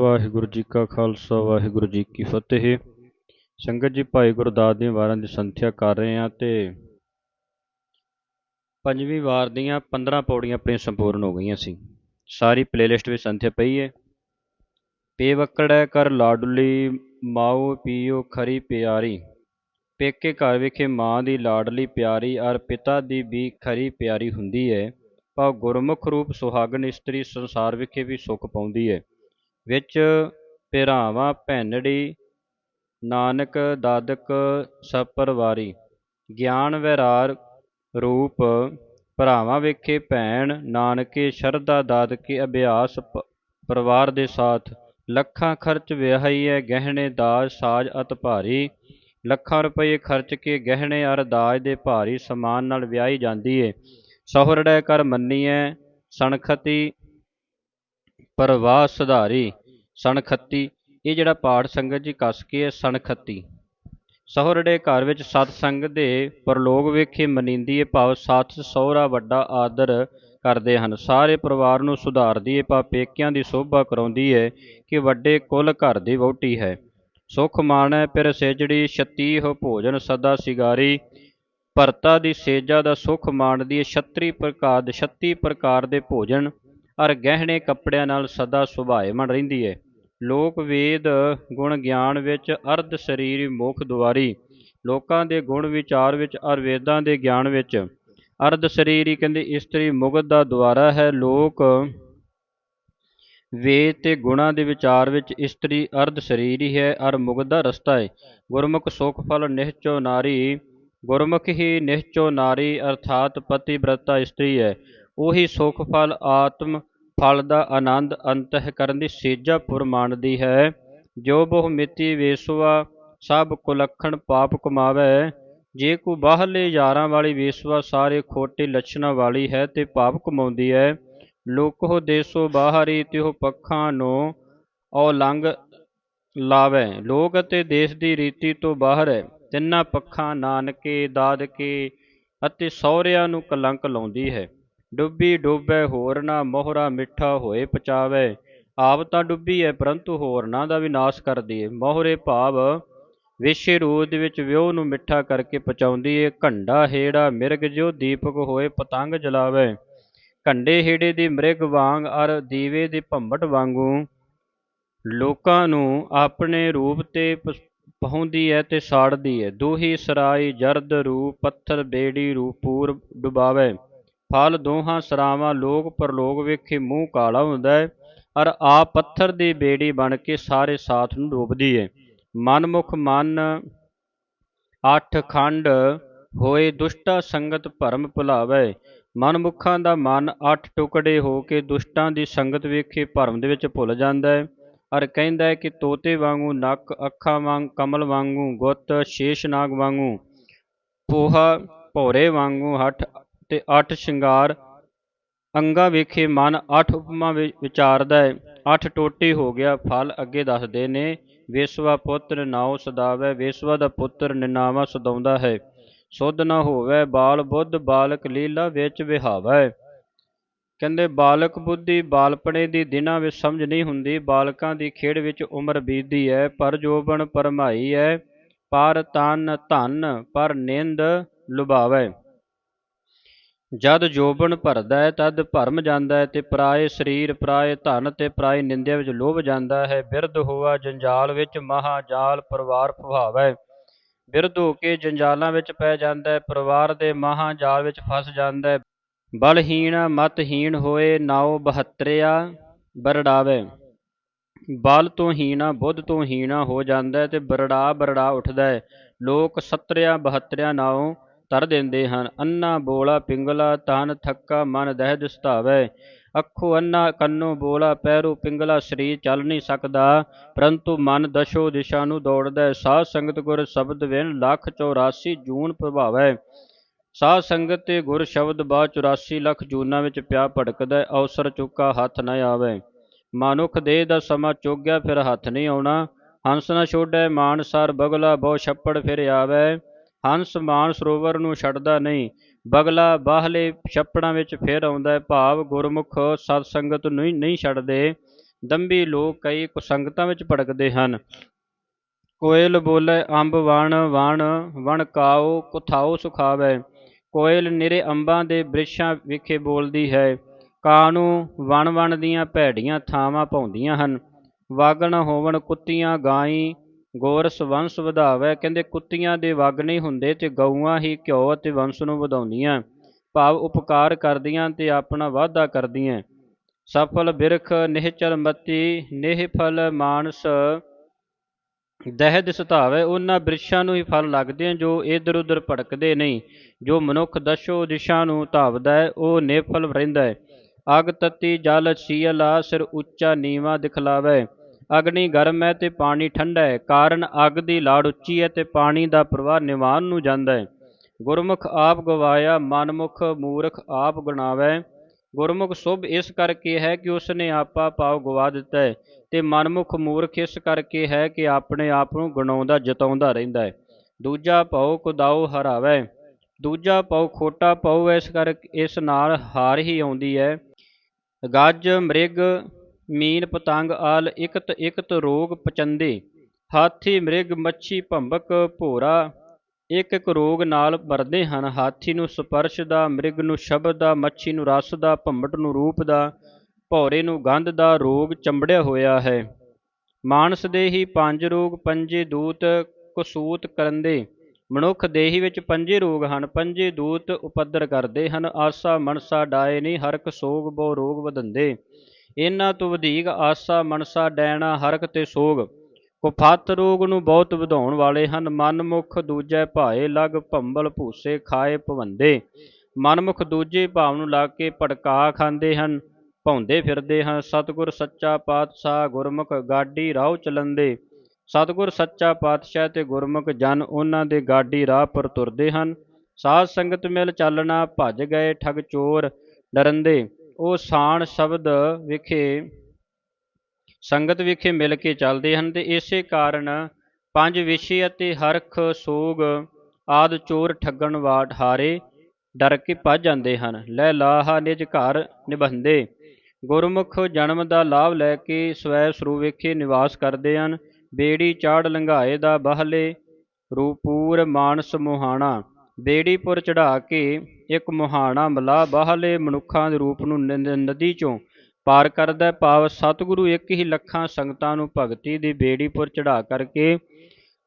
ਵਾਹਿਗੁਰੂ ਜੀ ਕਾ ਖਾਲਸਾ, ਵਾਹਿਗੁਰੂ ਜੀ ਕੀ ਫਤਿਹ। ਸੰਗਤ ਜੀ, ਭਾਈ ਗੁਰਦਾਸ ਦੀਆਂ ਵਾਰਾਂ ਦੀ ਸੰਥਿਆ ਕਰ ਰਹੇ ਹਾਂ ਤੇ ਪੰਜਵੀਂ ਵਾਰ ਦੀਆਂ 15 ਪੌੜੀਆਂ ਆਪਣੀਆਂ ਸੰਪੂਰਨ ਹੋ ਗਈਆਂ ਸੀ। ਸਾਰੀ ਪਲੇਲਿਸਟ ਵਿੱਚ ਸੰਥਿਆ ਪਈ ਹੈ। ਪੇਵਕੜੈ ਕਰ ਲਾਡਲੀ ਮਾਉ ਪੀਓ ਖਰੀ ਪਿਆਰੀ। ਪੇਕੇ ਘਰ ਵਿਖੇ ਮਾਂ ਦੀ ਲਾਡਲੀ ਪਿਆਰੀ ਔਰ ਪਿਤਾ ਦੀ ਵੀ ਖਰੀ ਪਿਆਰੀ ਹੁੰਦੀ ਹੈ। ਭਾਵ ਗੁਰਮੁਖ ਰੂਪ ਸੁਹਾਗਣ ਇਸਤਰੀ, ਸੰਸਾਰ ਵਿਖੇ ਵੀ ਸੁਖ ਪਾਉਂਦੀ ਹੈ। ਵਿੱਚ ਭਰਾਵਾਂ ਭੈਣੜੀ ਨਾਨਕ ਦਾਦਕ ਸਪਰਵਾਰੀ, ਗਿਆਨ ਵਿਰਾਰ ਰੂਪ, ਭਰਾਵਾਂ ਵੇਖੇ ਭੈਣ, ਨਾਨਕੇ ਸ਼ਰਧਾ ਦਾਦਕੇ ਅਭਿਆਸ ਪਰਿਵਾਰ ਦੇ ਸਾਥ, ਲੱਖਾਂ ਖਰਚ ਵਿਆਹੀ ਹੈ ਗਹਿਣੇ ਦਾਜ ਸਾਜ ਅਤ ਭਾਰੀ, ਲੱਖਾਂ ਰੁਪਏ ਖਰਚ ਕੇ ਗਹਿਣੇ ਅਰ ਦਾਜ ਦੇ ਭਾਰੀ ਸਮਾਨ ਨਾਲ ਵਿਆਹੀ ਜਾਂਦੀ ਏ ਸਹੁਰੜੇ ਕਰ ਮੰਨੀਐ, ਸਣਖਤੀ ਪਰਵਾਹ ਸੁਧਾਰੀ ਸਣਖਤੀ, ਇਹ ਜਿਹੜਾ ਪਾਠ ਸੰਗਤ ਜੀ ਕੱਸ ਕੇ ਹੈ, ਸਣਖਤੀ। ਸਹੁਰੜੇ ਘਰ ਵਿੱਚ ਸਤ ਸੰਗ ਦੇ ਪਰਲੋਕ ਵੇਖੇ ਮਨੀਂਦੀ ਏ ਭਾਵ ਸੱਸ ਸਹੁਰਾ ਵੱਡਾ ਆਦਰ ਕਰਦੇ ਹਨ। ਸਾਰੇ ਪਰਿਵਾਰ ਨੂੰ ਸੁਧਾਰਦੀ ਏ ਪਾ ਪੇਕਿਆਂ ਦੀ ਸੋਭਾ ਕਰਾਉਂਦੀ ਏ ਕਿ ਵੱਡੇ ਕੁੱਲ ਘਰ ਦੀ ਵਹੁਟੀ ਹੈ। ਸੁਖ ਮਾਣੈ ਪਿਰ ਸੇਜੜੀ ਛਤੀ ਹੋ ਭੋਜਨ ਸਦਾ ਸਿਗਾਰੀ। ਭਰਤਾ ਦੀ ਸੇਜਾ ਦਾ ਸੁਖ ਮਾਣਦੀ ਏ 36 ਪ੍ਰਕਾਰ ਦੇ 36 ਪ੍ਰਕਾਰ ਦੇ ਭੋਜਨ। ਅਰ ਗਹਿਣੇ ਕੱਪੜਿਆਂ ਨਾਲ ਸਦਾ ਸੁਭਾਏਮਣ ਰਹਿੰਦੀ ਏ। ਲੋਕ ਵੇਦ ਗੁਣ ਗਿਆਨ ਵਿੱਚ ਅਰਧ ਸਰੀਰ ਮੁਖ ਦੁਆਰੀ, ਲੋਕਾਂ ਦੇ ਗੁਣ ਵਿਚਾਰ ਵਿੱਚ ਅਰ ਵੇਦਾਂ ਦੇ ਗਿਆਨ ਵਿੱਚ। ਅਰਧ ਸਰੀਰੀ ਕਹਿੰਦੇ ਇਸਤਰੀ ਮੁਗਧ ਦਾ ਦੁਆਰਾ ਹੈ। ਲੋਕ ਵੇਦ ਤੇ ਗੁਣਾਂ ਦੇ ਵਿਚਾਰ ਵਿੱਚ ਇਸਤਰੀ ਅਰਧ ਸਰੀਰੀ ਹੈ ਅਰ ਮੁਗਤ ਦਾ ਰਸਤਾ ਹੈ। ਗੁਰਮੁਖ ਸੁਖ ਫਲ ਨਿਹਚੋ ਨਾਰੀ, ਗੁਰਮੁਖ ਹੀ ਨਿਹਚੋ ਨਾਰੀ ਅਰਥਾਤ ਪਤੀ ਬ੍ਰਤਾ ਇਸਤਰੀ ਹੈ। ਉਹੀ ਸੁਖ ਫਲ ਆਤਮ ਫਲ ਦਾ ਆਨੰਦ ਅੰਤਹ ਕਰਨ ਦੀ ਸੇਜਾਪੁਰ ਮਾਣਦੀ ਹੈ। ਜੋ ਬਹੁ ਮਿਤੀ ਵੇਸਵਾ, ਸਭ ਕੁਲੱਖਣ ਪਾਪ ਕਮਾਵੇ। ਜੇ ਕੋ ਬਾਹਰਲੇ ਯਾਰਾਂ ਵਾਲੀ ਵੇਸਵਾ, ਸਾਰੇ ਖੋਟੇ ਲੱਛਣਾਂ ਵਾਲੀ ਹੈ ਤੇ ਪਾਪ ਕਮਾਉਂਦੀ ਹੈ। ਲੋਕੋ ਦੇਸੋ ਬਾਹਰੀ ਤਿਉ ਪੱਖਾਂ ਨੂੰ ਔਲੰਗ ਲਾਵੇ। ਲੋਕ ਅਤੇ ਦੇਸ਼ ਦੀ ਰੀਤੀ ਤੋਂ ਬਾਹਰ ਹੈ। ਤਿੰਨਾਂ ਪੱਖਾਂ ਨਾਨਕੇ, ਦਾਦਕੇ ਅਤੇ ਸਹੁਰਿਆਂ ਨੂੰ ਕਲੰਕ ਲਾਉਂਦੀ ਹੈ। ਡੁੱਬੀ ਡੋਬੈ ਹੋਰਨਾ ਮੋਹਰਾ ਮਿੱਠਾ ਹੋਏ ਪਚਾਵੇ। ਆਪ ਤਾਂ ਡੁੱਬੀ ਹੈ ਪਰੰਤੂ ਹੋਰਨਾਂ ਦਾ ਵਿਨਾਸ਼ ਕਰਦੀ ਹੈ ਮੋਹਰੇ ਭਾਵ, ਵਿਸ਼ੇ ਰੂਪ ਦੇ ਵਿੱਚ ਵਿਉਹ ਨੂੰ ਮਿੱਠਾ ਕਰਕੇ ਪਚਾਉਂਦੀ ਏ। ਘੰਡਾ ਹੇੜਾ ਮਿਰਗ ਜੋ ਦੀਪਕ ਹੋਏ ਪਤੰਗ ਜਲਾਵੇ। ਘੰਡੇ ਹੇੜੇ ਦੀ ਮ੍ਰਿਗ ਵਾਂਗ ਅਰ ਦੀਵੇ ਦੇ ਭੰਬਟ ਵਾਂਗੂ ਲੋਕਾਂ ਨੂੰ ਆਪਣੇ ਰੂਪ ਤੇ ਪਹੁੰਦੀ ਹੈ ਤੇ ਸਾੜਦੀ ਹੈ ਦੋਹੀ ਸਰਾਈ ਜਰਦ ਰੂਪ, ਪੱਥਰ ਬੇੜੀ ਰੂਪੂਰ ਡੁਬਾਵੇ। ਫਲ ਦੋਹਾਂ ਸਰਾਵਾਂ ਲੋਕ ਪਰਲੋਕ ਵੇਖੇ ਮੂੰਹ ਕਾਲਾ ਹੁੰਦਾ ਹੈ, ਅਰ ਆ ਪੱਥਰ ਦੀ ਬੇੜੀ ਬਣ ਕੇ ਸਾਰੇ ਸਾਥ ਨੂੰ ਡੋਬਦੀ ਹੈ ਮਨਮੁਖ ਮਨ ਅੱਠ ਖੰਡ ਹੋਏ ਦੁਸ਼ਟਾ ਸੰਗਤ ਭਰਮ ਭੁਲਾਵੇ। ਮਨਮੁਖਾਂ ਦਾ ਮਨ ਅੱਠ ਟੁਕੜੇ ਹੋ ਕੇ ਦੁਸ਼ਟਾਂ ਦੀ ਸੰਗਤ ਵੇਖੇ ਭਰਮ ਦੇ ਵਿੱਚ ਭੁੱਲ ਜਾਂਦਾ ਹੈ। ਅਰ ਕਹਿੰਦਾ ਹੈ ਕਿ ਤੋਤੇ ਵਾਂਗੂ ਨੱਕ, ਅੱਖਾਂ ਵਾਂਗ, ਕਮਲ ਵਾਂਗੂ ਗੁੱਤ ਸ਼ੇਸ਼ਨਾਗ ਵਾਂਗੂ, ਪੋਹਾ ਭੋਰੇ ਵਾਂਗੂ ਹੱਠ ਤੇ ਅੱਠ ਸ਼ਿੰਗਾਰ। ਅੰਗਾ ਵੇਖੇ ਮਨ ਅੱਠ ਉਪਮਾ ਵਿਚਾਰਦਾ ਹੈ ਅੱਠ ਟੋਟੀ ਹੋ ਗਿਆ, ਫਲ ਅੱਗੇ ਦੱਸਦੇ ਨੇ, ਵੇਸਵਾ ਪੁੱਤਰ ਨਾਉ ਸਦਾਵੇ, ਵੇਸਵਾ ਦਾ ਪੁੱਤਰ ਨਿਨਾਵਾ ਸਦਾਉਂਦਾ ਹੈ। ਸੁਧ ਨਾ ਹੋਵੇ ਬਾਲ ਬੁੱਧ, ਬਾਲਕ ਲੀਲਾ ਵਿੱਚ ਵਿਹਾਵੇ। ਕਹਿੰਦੇ, ਬਾਲਕ ਬੁੱਧੀ ਬਾਲਪਣੇ ਦੀ ਦਿਨਾਂ ਵਿੱਚ ਸਮਝ ਨਹੀਂ ਹੁੰਦੀ, ਬਾਲਕਾਂ ਦੀ ਖੇਡ ਵਿੱਚ ਉਮਰ ਬੀਤਦੀ ਹੈ ਪਰ ਜੋਬਨ ਪਰਮਾਈ ਹੈ ਪਰ ਤਨ ਧਨ, ਪਰ ਨਿੰਦ ਲੁਭਾਵੇ। ਜਦ ਜੋਬਨ ਭਰਦਾ ਹੈ, ਤਦ ਭਰਮ ਜਾਂਦਾ ਹੈ ਤੇ ਪਰਾਏ ਸਰੀਰ, ਪਰਾਏ ਧਨ ਤੇ ਪਰਾਏ ਨਿੰਦਿਆ ਵਿੱਚ ਲੋਭ ਜਾਂਦਾ ਹੈ। ਬਿਰਧ ਹੋਆ ਜੰਜਾਲ ਵਿੱਚ ਮਹਾ ਜਾਲ ਪਰਿਵਾਰ ਫੁਹਾਵੇ ਬਿਰਧ ਹੋ ਕੇ ਜੰਜਾਲਾਂ ਵਿੱਚ ਪੈ ਜਾਂਦਾ ਹੈ, ਪਰਿਵਾਰ ਦੇ ਮਹਾ ਜਾਲ ਵਿੱਚ ਫਸ ਜਾਂਦਾ ਹੈ। ਬਲਹੀਣ ਮਤਹੀਣ ਹੋਏ ਨਾਉ ਬਹੱਤਰਿਆ ਬਰੜਾਵੇ। ਬਲ ਤੋਂ ਹੀਣਾ, ਬੁੱਧ ਤੋਂ ਹੀਣਾ ਹੋ ਜਾਂਦਾ ਹੈ ਤੇ ਬਰੜਾ ਬਰੜਾ ਉੱਠਦਾ ਹੈ। ਲੋਕ ਸਤਰਿਆ ਬਹੱਤਰਿਆ ਨਾਉ ਤਰ ਦਿੰਦੇ ਹਨ। ਅੰਨਾ ਬੋਲਾ ਪਿੰਗਲਾ ਤਨ ਥੱਕਾ ਮਨ ਦਹਿਜ ਦਸਤਾਵੇ ਅੱਖੋ ਅੰਨਾ ਕੰਨੋ ਬੋਲਾ ਪੈਰੂ ਪਿੰਗਲਾ ਸਰੀਰ ਚੱਲ ਨਹੀਂ ਸਕਦਾ। ਪਰੰਤੂ ਮਨ ਦਸ਼ੋ ਦਿਸ਼ਾ ਨੂੰ ਦੌੜਦਾ। ਹੈ ਸਾਧ ਸੰਗਤ ਗੁਰ ਸ਼ਬਦ ਵਿਣ ਲੱਖ 84 ਜੂਨ ਪ੍ਰਭਾਵੈ। ਸਾਧ ਸੰਗਤ ਤੇ ਗੁਰ ਸ਼ਬਦ ਬਾ 84 ਲੱਖ ਜੂਨਾਂ ਵਿੱਚ ਪਿਆ ਭੜਕਦਾ। ਅਵਸਰ ਚੁੱਕਾ ਹੱਥ ਨਾ ਆਵੇ। ਮਨੁੱਖ ਦੇਹ ਦਾ ਸਮਾਂ ਚੁੱਗਿਆ ਫਿਰ ਹੱਥ ਨਹੀਂ ਆਉਣਾ। ਹੰਸ ਨਾ ਛੋੜੈ ਮਾਨਸਰ ਬਗਲਾ ਬਹੁ ਛੱਪੜ ਫਿਰ ਆਵੇ। ਹੰਸ ਮਾਨ ਸਰੋਵਰ ਨੂੰ ਛੱਡਦਾ ਨਹੀਂ। ਬਗਲਾ ਬਾਹਲੇ ਛੱਪੜਾਂ ਵਿੱਚ ਫਿਰ ਆਉਂਦਾ ਭਾਵ ਗੁਰਮੁਖ ਸਤ ਸੰਗਤ ਨੂੰ ਨਹੀਂ ਛੱਡਦੇ। ਦੰਭੀ ਲੋਕ ਕਈ ਕੁਸੰਗਤਾਂ ਵਿੱਚ ਭੜਕਦੇ ਹਨ। ਕੋਇਲ ਬੋਲੇ, ਅੰਬ ਵਣ ਵਣ ਵਣ ਕਾਓ, ਕੁਥਾਓ ਸੁਖਾਵੈ। ਕੋਇਲ ਨਿਰੇ ਅੰਬਾਂ ਦੇ ਬ੍ਰਿਸ਼ਾਂ ਵਿਖੇ ਬੋਲਦੀ ਹੈ। ਕਾਂ ਨੂੰ ਵਣ ਵਣ ਦੀਆਂ ਭੈੜੀਆਂ ਥਾਵਾਂ ਪਾਉਂਦੀਆਂ ਹਨ। ਵਾਗਣ ਹੋਵਣ ਕੁੱਤੀਆਂ ਗਾਈ ਗੋਰਸ ਵੰਸ਼ ਵਧਾਵੇ। ਕਹਿੰਦੇ, ਕੁੱਤੀਆਂ ਦੇ ਵਗ ਨਹੀਂ ਹੁੰਦੇ ਤੇ ਗਊਆਂ ਹੀ ਘਿਓ ਅਤੇ ਵੰਸ਼ ਨੂੰ ਵਧਾਉਂਦੀਆਂ। ਭਾਵ ਉਪਕਾਰ ਕਰਦੀਆਂ ਤੇ ਆਪਣਾ ਵਾਧਾ ਕਰਦੀਆਂ। ਸਫਲ ਬਿਰਖ ਨਿਹਚਲ ਮਤੀ ਨਿਹਫਲ ਮਾਨਸ ਦਹਿਦ ਸੁਧਾਵੇ ਉਹਨਾਂ ਬ੍ਰਿਸ਼ਾਂ ਨੂੰ ਹੀ ਫਲ ਲੱਗਦੇ ਹਨ ਜੋ ਇਧਰ ਉਧਰ ਭੜਕਦੇ ਨਹੀਂ। ਜੋ ਮਨੁੱਖ ਦਸ਼ੋ ਦਿਸ਼ਾ ਨੂੰ ਧਾਵਦਾ ਹੈ, ਉਹ ਨਿਫਲ ਰਹਿੰਦਾ ਹੈ। ਅਗ ਤਤੀ ਜਲ ਸੀਲਾ ਸਿਰ ਉੱਚਾ ਨੀਵਾ ਦਿਖਲਾਵੇ। ਅਗਨੀ ਗਰਮ ਹੈ ਤੇ ਪਾਣੀ ਠੰਡਾ ਹੈ, ਕਾਰਨ ਅੱਗ ਦੀ ਲਾੜ ਉੱਚੀ ਹੈ ਤੇ ਪਾਣੀ ਦਾ ਪ੍ਰਵਾਹ ਨਿਵਾਨ ਨੂੰ ਜਾਂਦਾ ਹੈ। ਗੁਰਮੁਖ ਆਪ ਗਵਾਇਆ, ਮਨਮੁਖ ਮੂਰਖ ਆਪ ਗਣਾਵੇ। ਗੁਰਮੁਖ ਸੁਭ ਇਸ ਕਰਕੇ ਹੈ ਕਿ ਉਸ ਨੇ ਆਪਾ ਪਾਉ ਗਵਾ ਦਿੱਤਾ ਹੈ ਤੇ ਮਨਮੁਖ ਮੂਰਖ ਇਸ ਕਰਕੇ ਹੈ ਕਿ ਆਪਣੇ ਆਪ ਨੂੰ ਗਣਾਉਂਦਾ, ਜਤਾਉਂਦਾ ਰਹਿੰਦਾ ਹੈ। ਦੂਜਾ ਭਉ ਕੁਦਾਉ ਹਰਾਵੇ। ਦੂਜਾ ਭਉ ਖੋਟਾ ਭਉ ਇਸ ਕਰ ਇਸ ਨਾਲ ਹਾਰ ਹੀ ਆਉਂਦੀ ਹੈ। ਗੱਜ, ਮ੍ਰਿਗ ਮੀਨ ਪਤੰਗ ਆਲ ਇਕਤ ਇਕਤ ਰੋਗ ਪਚੰਦੇ, ਹਾਥੀ ਮ੍ਰਿਗ ਮੱਛੀ ਭੰਬਕ ਭੋਰਾ, ਇੱਕ ਇੱਕ ਰੋਗ ਨਾਲ ਵਰਦੇ ਹਨ, ਹਾਥੀ ਨੂੰ ਸਪਰਸ਼ ਦਾ, ਮ੍ਰਿਗ ਨੂੰ ਸ਼ਬਦ ਦਾ, ਮੱਛੀ ਨੂੰ ਰਸ ਦਾ ਭੰਬਟ ਨੂੰ ਰੂਪ ਦਾ, ਭੌਰੇ ਨੂੰ ਗੰਧ ਦਾ ਰੋਗ ਚੰਬੜਿਆ ਹੋਇਆ ਹੈ। ਮਾਨਸ ਦੇ ਹੀ ਪੰਜ ਰੋਗ, ਪੰਜੇ ਦੂਤ ਕਸੂਤ ਕਰੰਦੇ, ਮਨੁੱਖ ਦੇਹੀ ਵਿੱਚ ਪੰਜੇ ਰੋਗ ਹਨ, ਪੰਜੇ ਦੂਤ ਉਪਦਰ ਕਰਦੇ ਹਨ, ਆਸਾ ਮਨਸਾ ਡਾਏ ਨਹੀਂ ਹਰਕ ਸੋਗ ਬਹੁ ਰੋਗ ਵਧੰਦੇ। ਇਹਨਾਂ ਤੋਂ ਵਧੇਕ ਆਸਾ, ਮਨਸਾ, ਡੈਣਾ, ਹਰਕ ਤੇ ਸੋਗ। ਕੁਫਤ ਰੋਗ ਨੂੰ ਬਹੁਤ ਵਧਾਉਣ ਵਾਲੇ ਹਨ। ਮਨਮੁਖ ਦੂਜੇ ਭਾਏ, ਲਗ ਭੰਬਲ ਭੂਸੇ ਖਾਏ ਭਵੰਦੇ। ਮਨਮੁਖ ਦੂਜੇ ਭਾਵ ਨੂੰ ਲਾ ਕੇ ਭੜਕਾ ਖਾਂਦੇ ਹਨ, ਭੌਂਦੇ ਫਿਰਦੇ ਹਨ ਸਤਿਗੁਰ ਸੱਚਾ ਪਾਤਸ਼ਾਹ ਗੁਰਮੁਖ ਗਾਡੀ ਰਾਹ ਚਲੰਦੇ। ਸਤਿਗੁਰ ਸੱਚਾ ਪਾਤਸ਼ਾਹ ਤੇ ਗੁਰਮੁਖ ਜਨ ਉਹਨਾਂ ਦੇ ਗਾਡੀ ਰਾਹ ਪਰ ਤੁਰਦੇ ਹਨ। ਸਾਧ ਸੰਗਤ ਮਿਲ ਚੱਲਣਾ ਭੱਜ ਗਏ ਠਗ ਚੋਰ ਡਰੰਦੇ। ਉਹ ਸਾਣ ਸ਼ਬਦ ਵਿਖੇ, ਸੰਗਤ ਵਿਖੇ ਮਿਲ ਕੇ ਚੱਲਦੇ ਹਨ ਤੇ ਇਸੇ ਕਾਰਨ ਪੰਜ ਵਿਸ਼ੇ ਅਤੇ ਹਰਖ ਸੋਗ ਆਦ ਚੋਰ ਠੱਗਣ ਵਾਟ ਹਾਰੇ ਡਰ ਕੇ ਭੱਜ ਜਾਂਦੇ ਹਨ। ਲੈ ਲਾਹਾ ਨਿਜ ਘਰ ਨਿਬੰਦੇ ਗੁਰਮੁਖ ਜਨਮ ਦਾ ਲਾਭ ਲੈ ਕੇ ਸਵੈ ਸਰੂ ਵਿਖੇ ਨਿਵਾਸ ਕਰਦੇ ਹਨ। ਬੇੜੀ ਚਾੜ ਲੰਘਾਏ ਦਾ ਬਹਲੇ, ਰੂਪੂਰ ਮਾਨਸ ਮੁਹਾਣਾ ਬੇੜੀਪੁਰ ਚੜਾ ਕੇ ਇੱਕ ਮੁਹਾਣਾ ਮਲਾ ਬਾਹਲੇ ਮਨੁੱਖਾਂ ਦੇ ਰੂਪ ਨੂੰ ਨਦੀ ਚੋਂ ਪਾਰ ਕਰਦਾ ਭਾਵ ਸਤਿਗੁਰੂ ਇੱਕ ਹੀ ਲੱਖਾਂ ਸੰਗਤਾਂ ਨੂੰ ਭਗਤੀ ਦੀ ਬੇੜੀ ਪਰ ਚੜਾ ਕਰਕੇ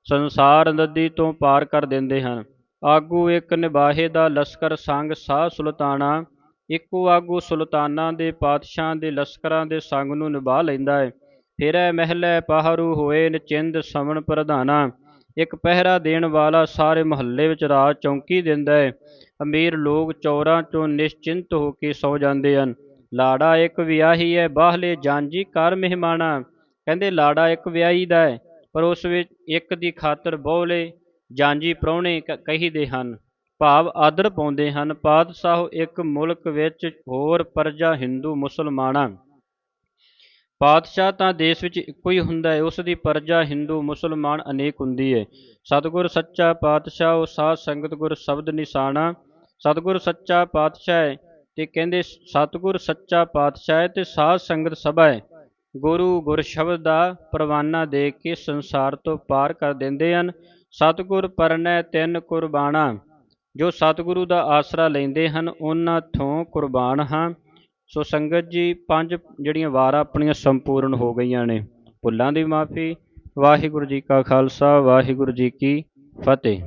ਸੰਸਾਰ ਨਦੀ ਤੋਂ ਪਾਰ ਕਰ ਦਿੰਦੇ ਹਨ। ਆਗੂ ਇੱਕ ਨਿਬਾਹੇ ਦਾ ਲਸ਼ਕਰ ਸੰਗ ਸਾਹ ਸੁਲਤਾਨਾ, ਇੱਕੋ ਆਗੂ ਸੁਲਤਾਨਾਂ ਦੇ ਪਾਤਸ਼ਾਹਾਂ ਦੇ ਲਸ਼ਕਰਾਂ ਦੇ ਸੰਗ ਨੂੰ ਨਿਭਾ ਲੈਂਦਾ ਹੈ। ਫਿਰੈ ਮਹਿਲੇ ਪਹਰੂ ਹੋਏ ਨਚਿੰਦ ਸਮਣ ਪ੍ਰਧਾਨਾ, ਇੱਕ ਪਹਿਰਾ ਦੇਣ ਵਾਲਾ ਸਾਰੇ ਮਹੱਲੇ ਵਿੱਚ ਰਾਜ ਚੌਂਕੀ ਦਿੰਦਾ ਹੈ। ਅਮੀਰ ਲੋਕ ਚੌਰਾਂ ਚੋਂ ਨਿਸ਼ਚਿੰਤ ਹੋ ਕੇ ਸੌ ਜਾਂਦੇ ਹਨ। ਲਾੜਾ ਇੱਕ ਵਿਆਹੀ ਹੈ, ਬਾਹਲੇ ਜਾਂਜੀ ਕਰ ਮਹਿਮਾਨਾ। ਕਹਿੰਦੇ, ਲਾੜਾ ਇੱਕ ਵਿਆਹੀ ਦਾ ਹੈ, ਪਰ ਉਸ ਵਿੱਚ ਇੱਕ ਦੀ ਖਾਤਰ ਬਹੁਲੇ ਜਾਂਜੀ ਪ੍ਰਾਹੁਣੇ ਕਹੀਦੇ ਹਨ। ਭਾਵ ਆਦਰ ਪਾਉਂਦੇ ਹਨ। ਪਾਤਸ਼ਾਹ ਇੱਕ ਮੁਲਕ ਵਿੱਚ ਹੋਰ ਪਰਜਾ ਹਿੰਦੂ ਮੁਸਲਮਾਨਾਂ। ਪਾਤਸ਼ਾਹ ਤਾਂ ਦੇਸ਼ ਵਿੱਚ ਇੱਕੋ ਹੀ ਹੁੰਦਾ ਹੈ, ਉਸ ਦੀ ਪਰਜਾ ਹਿੰਦੂ ਮੁਸਲਮਾਨ ਅਨੇਕ ਹੁੰਦੀ ਹੈ। ਸਤਿਗੁਰ ਸੱਚਾ ਪਾਤਸ਼ਾਹ, ਉਹ ਸਾਧ ਸੰਗਤ ਗੁਰ ਸ਼ਬਦ ਨਿਸ਼ਾਨਾ ਸਤਿਗੁਰ ਸੱਚਾ ਪਾਤਸ਼ਾਹ ਹੈ, ਤੇ ਕਹਿੰਦੇ ਸਤਿਗੁਰ ਸੱਚਾ ਪਾਤਸ਼ਾਹ ਹੈ ਤੇ ਸਾਧ ਸੰਗਤ ਸਭਾ ਹੈ। ਗੁਰੂ ਗੁਰ ਸ਼ਬਦ ਦਾ ਪ੍ਰਵਾਨਾ ਦੇ ਕੇ ਸੰਸਾਰ ਤੋਂ ਪਾਰ ਕਰ ਦਿੰਦੇ ਹਨ। ਸਤਿਗੁਰ ਪਰਨੈ ਤਿੰਨ ਕੁਰਬਾਨਾ। ਜੋ ਸਤਿਗੁਰੂ ਦਾ ਆਸਰਾ ਲੈਂਦੇ ਹਨ, ਉਹਨਾਂ ਤੋਂ ਕੁਰਬਾਨ ਹਾਂ। ਸੋ ਸੰਗਤ ਜੀ, ਪੰਜ ਜਿਹੜੀਆਂ ਵਾਰਾਂ ਆਪਣੀਆਂ ਸੰਪੂਰਨ ਹੋ ਗਈਆਂ ਨੇ। ਭੁੱਲਾਂ ਦੀ ਮਾਫੀ। ਵਾਹਿਗੁਰੂ ਜੀ ਕਾ ਖਾਲਸਾ, ਵਾਹਿਗੁਰੂ ਜੀ ਕੀ ਫਤਿਹ।